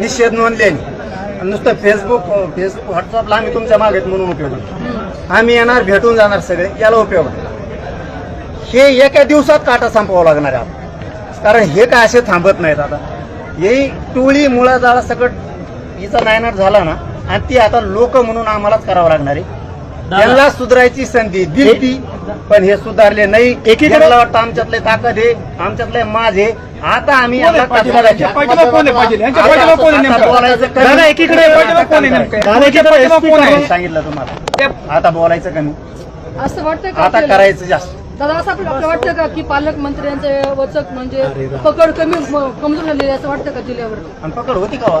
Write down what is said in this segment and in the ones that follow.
निषेध नोंदल्याने नुसतं Facebook Facebook व्हॉट्सअपला आम्ही तुमच्या मागेत म्हणून उपयोग. आम्ही येणार भेटून जाणार सगळे याला उपयोग. हे एका दिवसात काटा संपवावं लागणार आहे आता. कारण हे काय असे थांबत नाहीत आता ही टोळी मुळा जाळा सगळं हिचा नायनाट झाला ना आणि ती आता लोक म्हणून आम्हालाच करावं लागणार आहे त्यांना सुधारायची संधी दिली ती पण हे सुधारले नाही एकीकडे वाटतं आमच्यातले ताकद आहे आमच्यातले माज आहे आता आम्ही कोण आहे पाटील? यांच्या आता- पाठीमागे कोण आहे आता नेमकं? बोलायचं कमी. दादा, एकीकडे पाठीमागे कोण आहे नेमकं? दादा, दादाच्या पाठीमागे कोण आहे? सांगितलं तुम्हाला आता बोलायचं कमी असं वाटतं का आता आपल्याला? करायचं जास्त दादा असं आपल्याला आपल्याला वाटतं का की पालकमंत्र्यांचे वचक म्हणजे पकड कमी म- कमजोर झालेली आहे असं वाटतं का जिल्ह्यावरती आणि पकड होती का वा?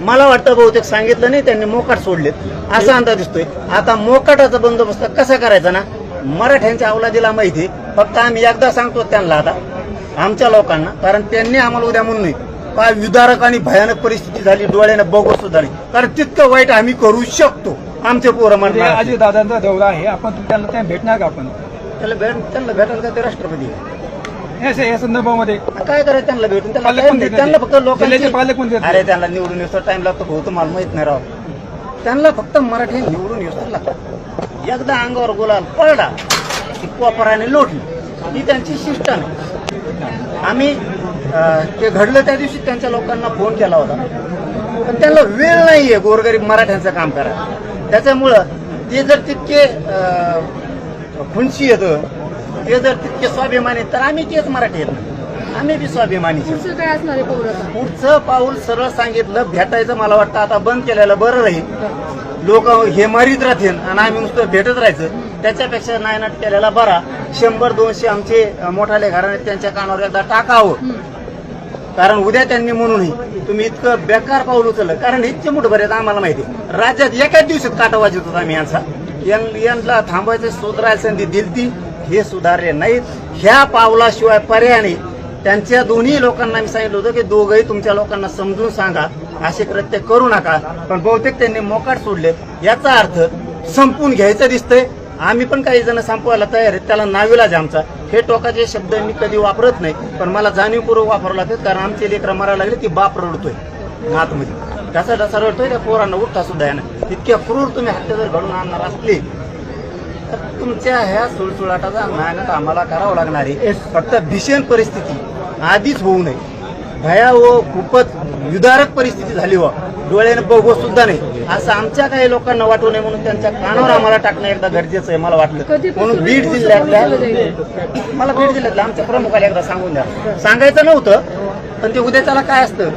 मला वाटतं बहुतेक सांगितलं नाही त्यांनी मोकाट सोडलेत. असा अंदाज दिसतोय. आता मोकाटाचा बंदोबस्त कसा करायचा ना? मराठ्यांच्या अवलादीला माहिती. फक्त आम्ही एकदा सांगतो त्यांना आता आमच्या लोकांना कारण त्यांनी आम्हाला उद्या म्हणून नाही काय विदारक आणि भयानक परिस्थिती झाली डोळ्यानं बघू सुद्धा नाही कारण तितकं वाईट आम्ही करू शकतो. आमचे पोरं ते म्हणणार. अजित दादांचा दौरा आहे. आपण त्यांना त्या भेटणार का आपण? त्याला भेट त्यांना भेटायला का ते राष्ट्रपती? या या संदर्भामध्ये. काय करायचं त्यांना भेटून? त्यांना पालक नाही. त्यांना फक्त जिल्ह्याचे पालक कोणते लोकांची आहेत? अरे त्यांना निवडून येतो टाइम लागतो भाऊ तुम्हाला माहीत नाही राव. त्यांना फक्त मराठी निवडून येतो लागतात एकदा अंगावर गुलाल पडला की कोपराने लोटली. ही त्यांची शिष्ट नाही आम्ही अं, ते घडलं त्या दिवशी त्यांच्या लोकांना फोन केला होता. पण त्यांना वेळ नाहीये गोरगरीब मराठ्यांचं काम करायला. त्याच्यामुळं ते जर तितके अं, खुनशी येतं ते जर तितके स्वाभिमानी तर आम्ही तेच मराठी आहेत आम्ही बी स्वाभिमानी पुढचं काय असणार आहे पौर आता? पुढचं पाऊल सरळ सांगितलं भेटायचं मला वाटतं आता बंद केलेलं बरं राहील. लोक हे मारीत राहतील आणि आम्ही नुसतं भेटत राहायचं. त्याच्यापेक्षा नायनाट केलेला बरा. शंभर दोनशे आमचे मोठाले घराणे त्यांच्या कानावर एकदा टाकावं कारण उद्या त्यांनी म्हणू नये तुम्ही इतकं बेकार पाऊल उचललं. कारण हे चिमूट भरेत आम्हाला माहिती. राज्यात एकाच दिवसात काटा वाजत होता आम्ही यांचा. यांना थांबवायचं सुधारायची संधी दिलती. हे सुधारले नाहीत. ह्या पावलाशिवाय पर्याय नाही. त्यांच्या दोन्ही लोकांना मी सांगितलं होतं की दोघंही तुमच्या लोकांना समजून सांगा. असे कृत्य करू नका. पण बहुतेक त्यांनी मोकाट सोडले. याचा अर्थ संपून घ्यायचं दिसतंय. आम्ही पण काही जण संपवायला तयार आहेत. त्याला नाविलाज आमचा. हे टोकाचे शब्द मी कधी वापरत नाही. पण मला जाणीवपूर्वक वापरावं लागतात कारण आमचे लेकरं मारायला लागले ती बाप रडतोय. आतमध्ये कसा डसा रडतोय. त्या पोरांना उठता सुद्धा यानं इतक्या क्रूर तुम्ही हत्या जर घडून आणणार असले तुमच्या ह्या सुळसुळाटाचा नायनाट आम्हाला करावं लागणार आहे. फक्त भीषण परिस्थिती आधीच होऊ नये. भया व खूपच विदारक परिस्थिती झाली व डोळ्याने बघू सुद्धा नाही. असं आमच्या काही लोकांना वाटू नये म्हणून त्यांच्या कानावर आम्हाला टाकणं एकदा गरजेचं आहे मला वाटलं. म्हणून बीड हे जिल्ह्यातल्या? मला बीड जिल्ह्यातल्या आमच्या प्रमुखाला एकदा सांगून द्या. सांगायचं नव्हतं पण ते उद्या त्याला काय असतं?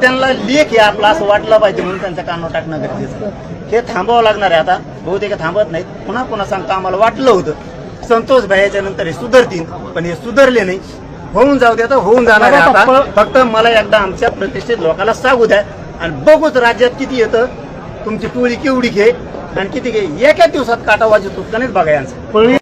त्यांना लेख हे आपला असं वाटलं पाहिजे म्हणून त्यांच्या कानावर टाकणं गरजेचं आहे. हे थांबावं लागणार आहे आता. बहुतेक थांबत नाहीत. पुन्हा पुन्हा सांगतो आम्हाला वाटलं होतं. संतोष भाईच्या नंतर हे सुधरतील पण हे सुधरले नाही. होऊन जाऊ द्या तर होऊन जाणार आहे आता. फक्त मला एकदा आमच्या प्रतिष्ठित लोकांना सांगू द्या आणि बघूच राज्यात किती येतं. तुमची टोळी केवढी घे आणि किती घे. एका दिवसात काटा वाजवतो का नाहीत बघा यांचं.